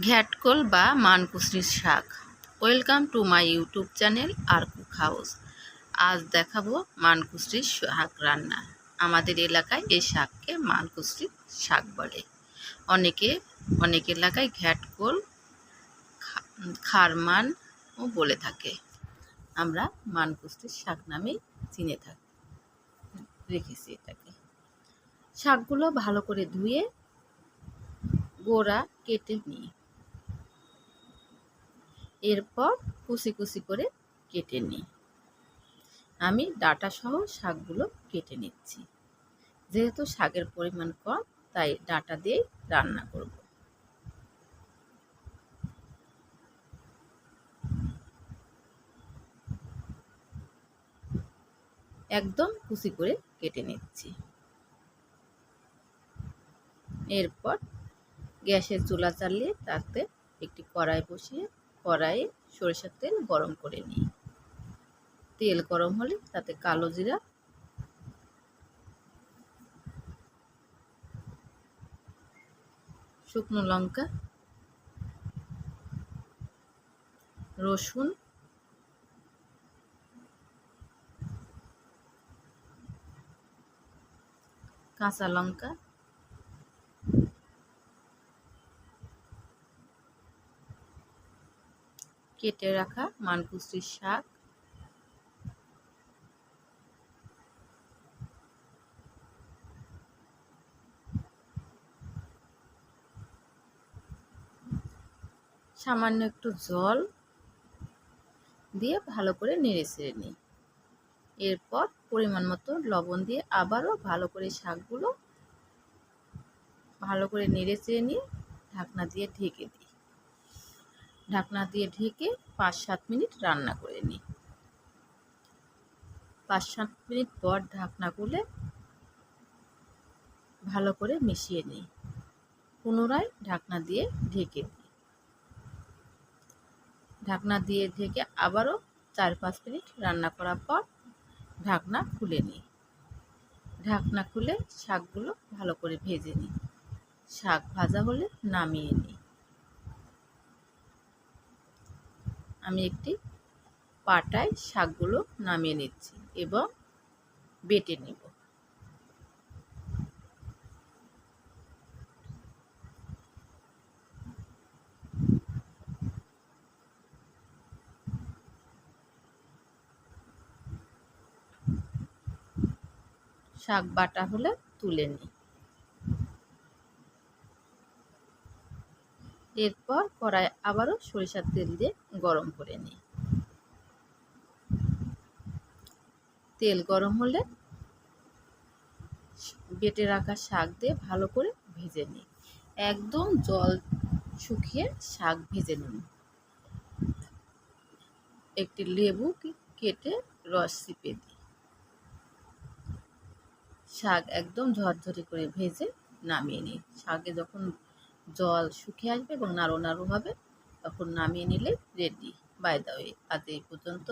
ঘ্যাটকল বা মানকুসরির শাক। Welcome to my YouTube channel R cook house আজ দেখাবো মানকুসরির শাক রান্না। আমাদের এলাকায় এই শাককে মানকুসরির শাক বলে। অনেকে, অনেক এলাকায় ঘ্যাটকল, খা- খারমান ও বলে থাকে। আমরা মানকুসরির শাক নামেই চিনে থাকি, রেখেছি এটাকে। শাকগুলো ভালো করে ধুয়ে, গোড়া কেটে নিই। এরপর কুচি কুচি করে কেটে নিই। আমি ডাটা সহ শাকগুলো কেটে নিচ্ছি। যেহেতু শাকের পরিমাণ কম, তাই ডাটা দিয়েই রান্না করব। একদম কুচি করে কেটে নিচ্ছি। এরপর গ্যাসের চুলা চালিয়ে তাতে একটি কড়াই বসিয়ে কড়াইয়ে সরিষার তেল গরম করে নিই। তেল গরম হলে তাতে কালো জিরা শুকনো লঙ্কা রসুন কাঁচা লঙ্কা কেটে রাখা মানকুসরির শাক। সামান্য একটু জল দিয়ে ভালো করে নেড়ে ছেড়ে নিই। এরপর পরিমাণ মতো লবণ দিয়ে আবারও ভালো করে শাকগুলো ভালো করে নেড়ে চেড়ে নিয়ে ঢাকনা দিয়ে ঢেকে দিই। ঢাকনা দিয়ে ঢেকে পাঁচ সাত মিনিট রান্না করে নিই। পাঁচ সাত মিনিট পর ঢাকনা খুলে ভালো করে মিশিয়ে নিই। পুনরায় ঢাকনা দিয়ে ঢেকে দিই ঢাকনা দিয়ে ঢেকে আবারও চার পাঁচ মিনিট রান্না করার পর ঢাকনা খুলে নিই। ঢাকনা খুলে শাকগুলো ভালো করে ভেজে নিই। শাক ভাজা হলে নামিয়ে নিই। আমি একটি পাটায় শাকগুলো নামিয়ে নিচ্ছি এবং বেটে নেব। শাক বাটা হলে তুলে নিই। এরপর কড়াই আবারও সরিষার তেল দিয়ে গরম করে নিই। তেল গরম হলে বেটে রাখা শাক দিয়ে ভালো করে ভেজে নিই। একদম জল শুকিয়ে শাক ভেজে নিন একটি লেবু কেটে রস চিপে দিই। শাক একদম ঝরঝরে করে ভেজে নামিয়ে নিই। শাকে যখন জল শুকিয়ে আসবে এবং নাড়ু নাড়ু হবে। তখন নামিয়ে নিলে রেডি বাই দা ওয়ে আজ এই পর্যন্ত।